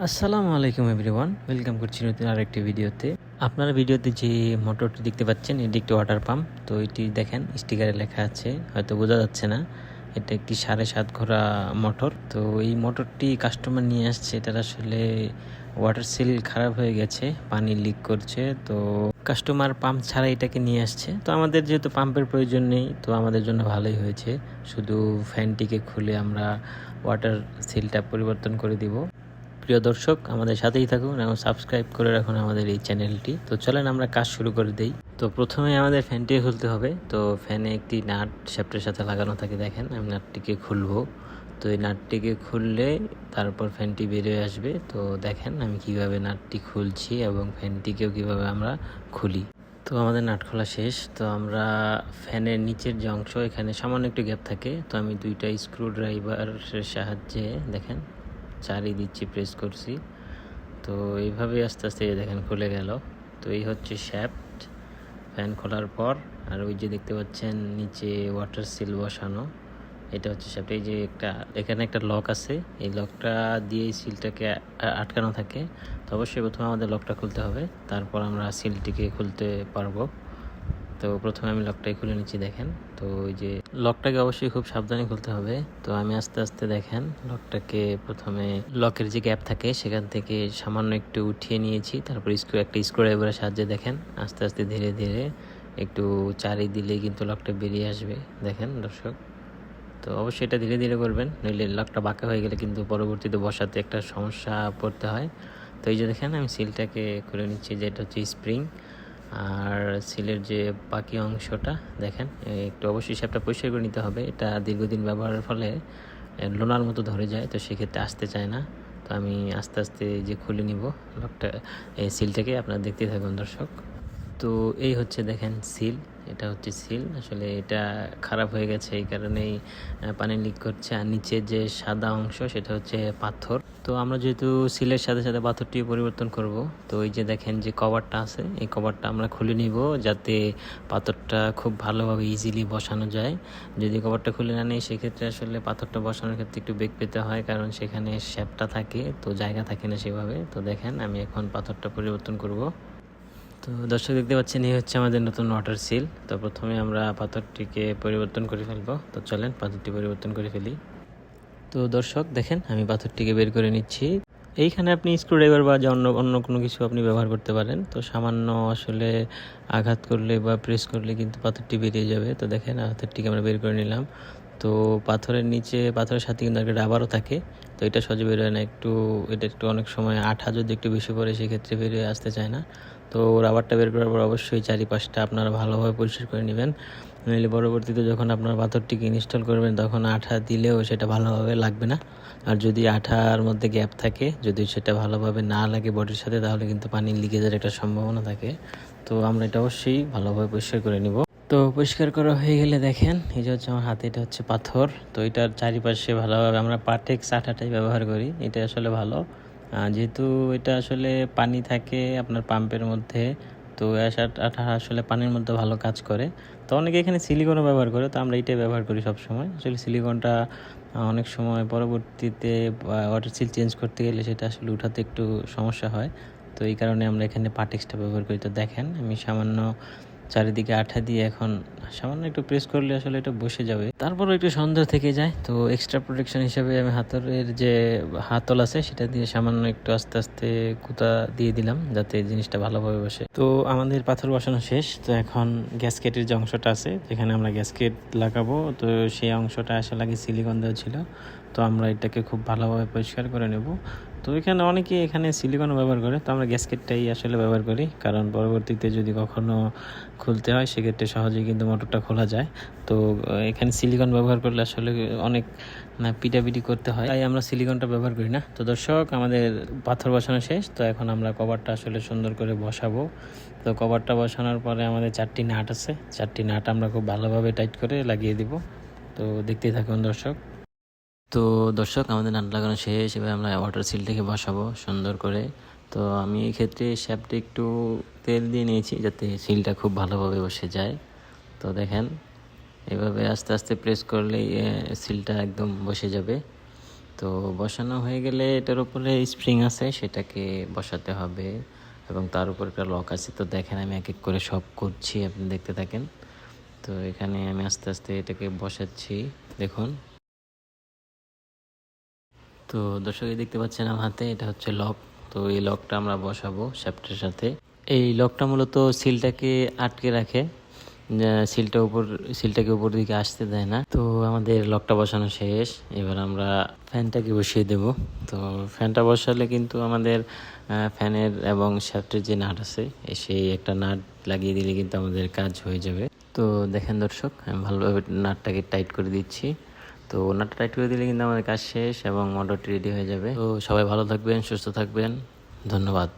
আসসালামু আলাইকুম everyone, welcome করছি নতুন আরেকটি ভিডিওতে। আপনারা ভিডিওতে যে মোটরটি দেখতে পাচ্ছেন, এটি একটি ওয়াটার পাম্প তো এটি দেখেন স্টিকারে লেখা আছে, হয়তো বোঝা যাচ্ছে না। এটা একটি সাড়ে সাত ঘোড়া মোটর তো এই মোটরটি কাস্টমার নিয়ে আসছে এটার আসলে ওয়াটার সিল খারাপ হয়ে গেছে, পানি লিক করছে। তো কাস্টমার পাম্প ছাড়া এটাকে নিয়ে আসছে। তো আমাদের যেহেতু পাম্পের প্রয়োজন নেই, তো আমাদের জন্য ভালোই হয়েছে। শুধু ফ্যানটিকে খুলে আমরা ওয়াটার সিলটা পরিবর্তন করে দিব। প্রিয় দর্শক, আমাদের সাথেই থাকুন এবং সাবস্ক্রাইব করে রাখুন আমাদের এই চ্যানেলটি তো চলেন আমরা কাজ শুরু করে দিই। তো প্রথমে আমাদের ফ্যানটি খুলতে হবে। তো ফ্যানে একটি নাট শ্যাফটের সাথে লাগানো থাকে, দেখেন। আমি নাটটিকে খুলবো। তো এই নাটটিকে খুললে তারপর ফ্যানটি বেরিয়ে আসবে। তো দেখেন আমি কীভাবে নাটটি খুলছি এবং ফ্যানটিকেও কীভাবে আমরা খুলি। তো আমাদের নাট খোলা শেষ। তো আমরা ফ্যানের নিচের যে অংশ, এখানে সামান্য একটু গ্যাপ থাকে। তো আমি দুইটা স্ক্রু ড্রাইভারের সাহায্যে, দেখেন চারি দিচ্ছি প্রেস করছি। তো এইভাবে আস্তে আস্তে দেখেন খুলে গেল। তো এই হচ্ছে শ্যাফট ফ্যান খোলার পর, আর ওই যে দেখতে পাচ্ছেন নিচে ওয়াটার সিল বসানো, এটা হচ্ছে শ্যাফট এই যে একটা, এখানে একটা লক আছে, এই লকটা দিয়ে সিলটাকে আটকানো থাকে। তো অবশ্যই প্রথমে আমাদের লকটা খুলতে হবে, তারপর আমরা সিলটিকে খুলতে পারব। তো প্রথমে আমি লকটাই খুলে নিচ্ছি, দেখেন। তো ওই যে লকটাকে অবশ্যই খুব সাবধানে খুলতে হবে। তো আমি আস্তে আস্তে দেখেন, লকটাকে প্রথমে লকের যে গ্যাপ থাকে, সেখান থেকে সামান্য একটু উঠিয়ে নিয়েছি। তারপর স্ক্রু, একটা স্ক্রু ড্রাইভারের সাহায্যে দেখেন, আস্তে আস্তে ধীরে ধীরে একটু চারি দিলেই কিন্তু লকটা বেরিয়ে আসবে। দেখেন দর্শক, তো অবশ্যই এটা ধীরে ধীরে করবেন, নইলে লকটা বাঁকা হয়ে গেলে কিন্তু পরবর্তীতে বসাতে একটা সমস্যা পড়তে হয়। তো এই যে দেখেন, আমি সিলটাকে খুলে নিচ্ছি যে এটা হচ্ছে স্প্রিং। আর সিলের যে বাকি অংশটা, দেখেন, একটু অবশ্যই সেটা পরিষ্কার করে নিতে হবে। এটা দীর্ঘদিন ব্যবহারের ফলে লোনার মতো ধরে যায়, তো সেক্ষেত্রে আসতে চায় না। তো আমি আস্তে আস্তে যে খুলে নিব লকটা, এই সিলটাকে আপনারা দেখতে থাকুন দর্শক। তো এই হচ্ছে, দেখেন, সিল। এটা হচ্ছে সিল। আসলে এটা খারাপ হয়ে গেছে এই কারণেই পানি লিক করছে। আর নিচে যে সাদা অংশ, সেটা হচ্ছে পাথর। তো আমরা যেহেতু সিলের সাথে সাথে পাথরটি পরিবর্তন করব, তো এই যে দেখেন যে কভারটা আছে, এই কভারটা আমরা খুলে নিব যাতে পাথরটা খুব ভালোভাবে ইজিলি বসানো যায়। যদি কভারটা খুলে না নিই, সেক্ষেত্রে আসলে পাথরটা বসানোর ক্ষেত্রে একটু বেগ পেতে হয়, কারণ সেখানে শ্যাপটা থাকে, তো জায়গা থাকে না সেভাবে। তো দেখেন, আমি এখন পাথরটা পরিবর্তন করব। তো দর্শক দেখতে পাচ্ছেন, এই হচ্ছে আমাদের নতুন ওয়াটার সিল তো প্রথমে আমরা পাথরটিকে পরিবর্তন করে ফেলব। তো চলেন, পাথরটি পরিবর্তন করে ফেলি। তো দর্শক, দেখেন, আমি পাথরটিকে বের করে নিচ্ছি। এইখানে আপনি স্ক্রুড্রাইভার বা অন্য অন্য কোনো কিছু আপনি ব্যবহার করতে পারেন। তো সামান্য আসলে আঘাত করলে বা প্রেস করলে কিন্তু পাথরটি বেরিয়ে যাবে। তো দেখেন, পাথরটিকে আমরা বের করে নিলাম। তো পাথরের নিচে, পাথরের সাথে কিন্তু একটা রাবারও থাকে। তো এটা সহজে বেরোয় না। একটু এটা একটু অনেক সময় আঠা যদি একটু বেশি পড়ে, সেক্ষেত্রে বেরিয়ে আসতে চায় না। তো রাবারটা বের করার পর অবশ্যই চারিপাশটা আপনারা ভালোভাবে পরিষ্কার করে নেবেন। নইলে পরবর্তীতে যখন আপনার পাথরটিকে ইনস্টল করবেন, তখন আঠা দিলেও সেটা ভালোভাবে লাগবে না। আর যদি আঠার মধ্যে গ্যাপ থাকে, যদি সেটা ভালোভাবে না লাগে বডির সাথে, তাহলে কিন্তু পানি লিকেজের একটা সম্ভাবনা থাকে। তো আমরা এটা অবশ্যই ভালোভাবে পরিষ্কার করে নিব। তো পরিষ্কার করা হয়ে গেলে দেখেন, এই যে হচ্ছে আমার হাতে, এটা হচ্ছে পাথর। তো এটার চারিপাশে ভালোভাবে আমরা পাটেক্স আঠাটাই ব্যবহার করি। এটা আসলে ভালো। যেহেতু এটা আসলে পানি থাকে আপনার পাম্পের মধ্যে, তো আঠা আসলে পানির মধ্যে ভালো কাজ করে। তো অনেকে এখানে সিলিকনও ব্যবহার করে, তো আমরা এটাই ব্যবহার করি সব সময় আসলে সিলিকনটা অনেক সময় পরবর্তীতে ওয়াটার সিল চেঞ্জ করতে গেলে সেটা আসলে উঠাতে একটু সমস্যা হয়। তো এই কারণে আমরা এখানে পাটেক্সটা ব্যবহার করি। তো দেখেন, আমি সামান্য চারিদিকে আঠা দিয়ে এখন সামান্য একটু প্রেস করলে আসলে এটা বসে যাবে। তারপর একটু সন্দেহ থেকে যায়, তো এক্সট্রা প্রোটেকশন হিসেবে আমি হাতলের যে হাতল আছে সেটা দিয়ে সামান্য একটু আস্তে আস্তে কুতা দিয়ে দিলাম যাতে জিনিসটা ভালোভাবে বসে। তো আমাদের পাথর বসানো শেষ, তো এখন গ্যাসকেটের যে অংশটা আছে, যেখানে আমরা গ্যাসকেট লাগাবো, তো সেই অংশটা আসলে আগে সিলিকন দেওয়া ছিল, তো আমরা এটাকে খুব ভালোভাবে পরিষ্কার করে নেব। তো এখানে অনেকে এখানে সিলিকনও ব্যবহার করে, তো আমরা গ্যাসকেটটাই আসলে ব্যবহার করি। কারণ পরবর্তীতে যদি কখনো খুলতে হয়, সেক্ষেত্রে সহজেই কিন্তু মোটরটা খোলা যায়। তো এখানে সিলিকন ব্যবহার করলে আসলে অনেক পিটাপিটি করতে হয়। তাই আমরা সিলিকনটা ব্যবহার করি না। তো দর্শক, আমাদের পাথর বসানো শেষ। তো এখন আমরা কভারটা আসলে সুন্দর করে বসাবো। তো কভারটা বসানোর পরে আমাদের চারটি নাট আছে। চারটি নাট আমরা খুব ভালোভাবে টাইট করে লাগিয়ে দিব। তো দেখতেই থাকুন দর্শক। তো দর্শক, আমাদের নাট লাগানো শেষ, এবার আমরা ওয়াটার সিলটাকে বসাবো সুন্দর করে। তো আমি এই ক্ষেত্রে শ্যাপটা একটু তেল দিয়ে নিয়েছি যাতে সিলটা খুব ভালোভাবে বসে যায়। তো দেখেন, এভাবে আস্তে আস্তে প্রেস করলেই সিলটা একদম বসে যাবে। তো বসানো হয়ে গেলে এটার উপরে স্প্রিং আছে, সেটাকে বসাতে হবে এবং তার উপর একটা লক আছে। তো দেখেন, আমি এক এক করে সব করছি, আপনি দেখতে থাকেন। তো এখানে আমি আস্তে আস্তে এটাকে বসাচ্ছি, দেখুন। তো দর্শক দেখতে পাচ্ছেন আমার হাতে, এটা হচ্ছে লক। তো এই লকটা আমরা বসাবো শ্যাফটের সাথে। এই লকটা মূলত সিলটাকে আটকে রাখে সিলটা উপর, সিলটাকে উপর দিকে আসতে দেয় না। তো আমাদের লকটা বসানো শেষ। এবার আমরা ফ্যানটাকে বসিয়ে দেব। তো ফ্যানটা বসালে কিন্তু আমাদের ফ্যানের এবং শ্যাফটের যে নাট আছে সেই একটা নাট লাগিয়ে দিলে কিন্তু আমাদের কাজ হয়ে যাবে। তো দেখেন দর্শক, আমি ভালোভাবে নাটটাকে টাইট করে দিচ্ছি। তো ওনারটা টাইট করে দিলে কিন্তু আমাদের কাজ শেষ এবং মোটরটি রেডি হয়ে যাবে। তো সবাই ভালো থাকবেন, সুস্থ থাকবেন। ধন্যবাদ।